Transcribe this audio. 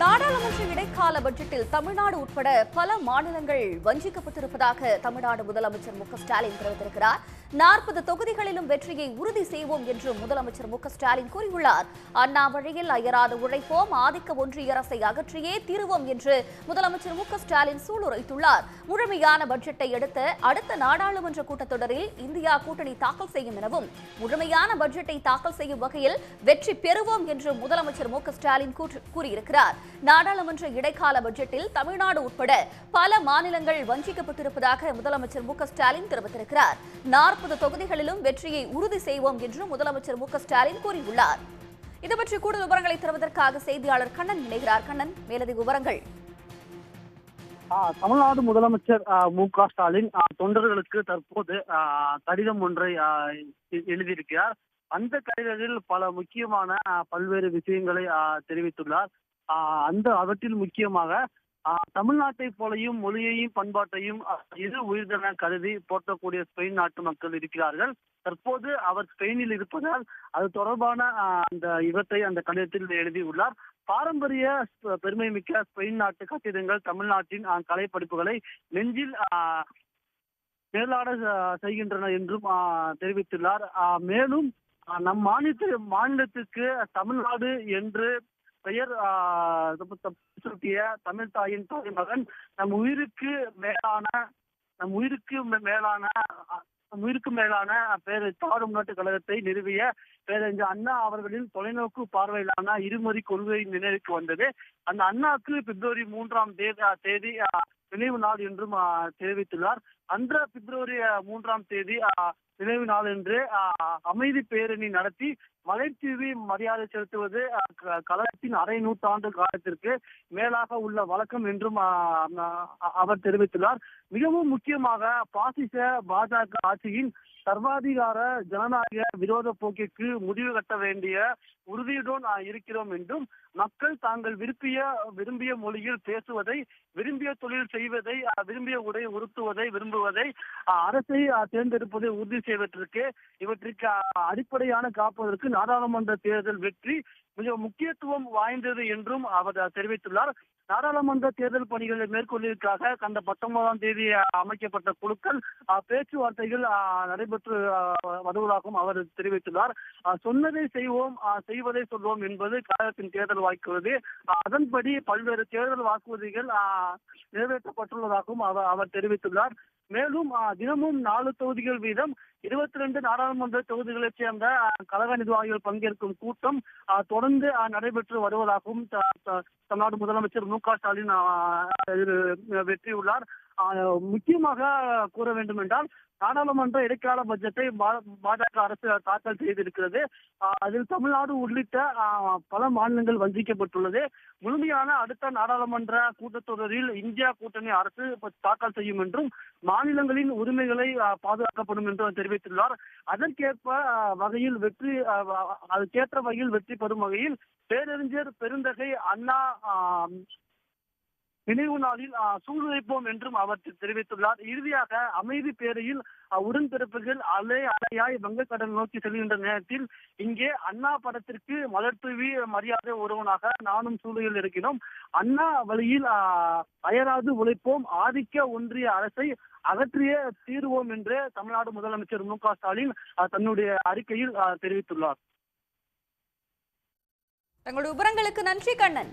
நாடாளுமன்ற இடைக்கால பட்ஜெட்டில் தமிழ்நாடு உட்பட பல மாநிலங்கள் வஞ்சிக்கப்பட்டிருப்பதாக தமிழ்நாடு முதலமைச்சர் மு ஸ்டாலின் தெரிவித்திருக்கிறார். நாற்பது தொகுதிகளிலும் வெற்றியை உறுதி செய்வோம் என்று முதலமைச்சர் மு ஸ்டாலின் கூறியுள்ளார். அண்ணா வழியில் அயராது உழைப்போம் ஆதிக்க ஒன்றிய அரசை அகற்றியே தீருவோம் என்று முதலமைச்சர் மு ஸ்டாலின் சூளுரைத்துள்ளார். முழுமையான பட்ஜெட்டை எடுத்து அடுத்த நாடாளுமன்ற கூட்டத்தொடரில் இந்தியா கூட்டணி தாக்கல் செய்யும் எனவும் முழுமையான பட்ஜெட்டை தாக்கல் செய்யும் வகையில் வெற்றி பெறுவோம் என்று முதலமைச்சர் மு ஸ்டாலின் கூற்று- கூறியிருக்கிறார். நாடாளுமன்ற இடைக்கால பட்ஜெட்டில் தமிழ்நாடு உட்பட பல மாநிலங்கள் வஞ்சிக்கப்பட்டிருப்பதாக முதலமைச்சர் மு ஸ்டாலின் தெரிவித்திருக்கிறார். நாற்பது தொகுதிகளிலும் வெற்றியை உறுதி செய்வோம் என்று முதலமைச்சர் மு ஸ்டாலின் கூறியுள்ளார். இது பற்றி கூடுதல் விவரங்களை தருவதற்காக செய்தியாளர் கண்ணன் இணைகிறார். கண்ணன் மேலதிக விவரங்கள். தமிழ்நாடு முதலமைச்சர் மு க ஸ்டாலின் தொண்டர்களுக்கு தற்போது கடிதம் ஒன்றை எழுதியிருக்கிறார். அந்த கடிதத்தில் பல முக்கியமான பல்வேறு விஷயங்களை தெரிவித்துள்ளார். அந்த அவற்றில் முக்கியமாக தமிழ்நாட்டை போலையும் மொழியையும் பண்பாட்டையும் இது இரு கருதி போற்றக்கூடிய ஸ்பெயின் நாட்டு மக்கள் இருக்கிறார்கள். தற்போது அவர் ஸ்பெயினில் இருப்பதால் அது தொடர்பான அந்த இவற்றை அந்த கடிதத்தில் எழுதியுள்ளார். பாரம்பரிய பெருமை பெருமைமிக்க ஸ்பெயின் நாட்டு கட்டிடங்கள் தமிழ்நாட்டின் கலை படிப்புகளை நெஞ்சில் மேலாட செய்கின்றன என்றும் தெரிவித்துள்ளார். மேலும் நம் மாநில மாநிலத்துக்கு தமிழ்நாடு என்று பெயர் சூட்டிய தமிழ் தாயின் தாய் மகன் நம் உயிருக்கு மேலான நம் உயிருக்கு மேலான நம் உயிருக்கு மேலான பேர் தாடு முன்னேற்ற கழகத்தை நிறுவிய பேரறிஞர் அண்ணா அவர்களின் தொலைநோக்கு பார்வையிலான இருமொழி கொள்கை நினைவுக்கு வந்தது. அந்த அண்ணாக்கு பிப்ரவரி மூன்றாம் தேதி தேதி நினைவு நாள் என்றும் தெரிவித்துள்ளார். அன்ற பிப்ரவரி மூன்றாம் தேதி நினைவு நாளன்று அமைதி பேரணி நடத்தி மலைத்தீவி மரியாதை செலுத்துவது ஆ, க- கழகத்தின் அரை நூற்றாண்டு காலத்திற்கு மேலாக உள்ள வழக்கம் என்றும் அவர் தெரிவித்துள்ளார். மிகவும் முக்கியமாக பாசிச பாஜக ஆட்சியின் சர்வாதிகார ஜனநாயக விரோத போக்கிற்கு முடிவு கட்ட வேண்டிய உறுதியுடன் இருக்கிறோம் என்றும் மக்கள் தாங்கள் விரும்பிய விரும்பிய மொழியில் பேசுவதை விரும்பிய தொழில் செய்வதை விரும்பிய உடை உறுத்துவதை விரும்புவதை அரசை தேர்ந்தெடுப்பதை உறுதி செய்வதற்கு இவற்றிற்கு அடிப்படையான காப்பதற்கு நாடாளுமன்ற தேர்தல் வெற்றி மிக முக்கியத்துவம் வாய்ந்தது என்றும் அவர் தெரிவித்துள்ளார். நாடாளுமன்ற தேர்தல் பணிகளை மேற்கொள்வதற்காக கடந்த பத்தொன்பதாம் தேதி அமைக்கப்பட்ட குழுக்கள் பேச்சுவார்த்தைகள் நடைபெற்று ஆ, வருவதாகவும் அவர் தெரிவித்துள்ளார். சொன்னதை செய்வோம் செய்வதை சொல்வோம் என்பது கழகத்தின் தேர்தல் வாக்குறுதி அதன்படி பல்வேறு தேர்தல் வாக்குறுதிகள் நிறைவேற்றப்பட்டுள்ளதாகவும் அவர் அவர் தெரிவித்துள்ளார். மேலும் தினமும் நாலு தொகுதிகள் வீதம் இருபத்தி ரெண்டு நாடாளுமன்ற தொகுதிகளைச் சேர்ந்த கழக நிர்வாகிகள் பங்கேற்கும் கூட்டம் தொடர்ந்து நடைபெற்று வருவதாகவும் தமிழ்நாடு முதலமைச்சர் மு க ஸ்டாலின் வெற்றியுள்ளார். முக்கியமாக கூற வேண்டும் என்றால் நாடாளுமன்ற இடைக்கால பட்ஜெட்டை பாஜக அரசு தாக்கல் செய்திருக்கிறது. அதில் தமிழ்நாடு உள்ளிட்ட பல மாநிலங்கள் வஞ்சிக்கப்பட்டுள்ளது. முழுமையான அடுத்த நாடாளுமன்ற கூட்டத்தொடரில் இந்தியா கூட்டணி அரசு தாக்கல் செய்யும் என்றும் மாநிலங்களின் உரிமைகளை பாதுகாக்கப்படும் என்றும் தெரிவித்துள்ளார். அதற்கேற்ப வகையில் வெற்றி அதுக்கேற்ற வகையில் வெற்றி பெறும் வகையில் பேரறிஞர் பெருந்தகை அண்ணா நினைவு நாளில் சூழ்நிலைப்போம் என்றும் அவர் தெரிவித்துள்ளார். இறுதியாக அமைதி பேரையில் உடன்பிறப்புகள் அலை அலையாய் வங்கக்கடல் நோக்கி செல்கின்ற நேரத்தில் இங்கே அண்ணா படத்திற்கு மலர் தூவி மரியாதை ஒருவனாக நானும் சூழலில் இருக்கிறோம். அண்ணா வழியில் அயராது உழைப்போம். ஆதிக்க ஒன்றிய அரசை அகற்றிய தீர்வோம் என்று தமிழ்நாடு முதலமைச்சர் மு க ஸ்டாலின் தன்னுடைய அறிக்கையில் தெரிவித்துள்ளார். தங்களுடைய விவரங்களுக்கு நன்றி கண்ணன்.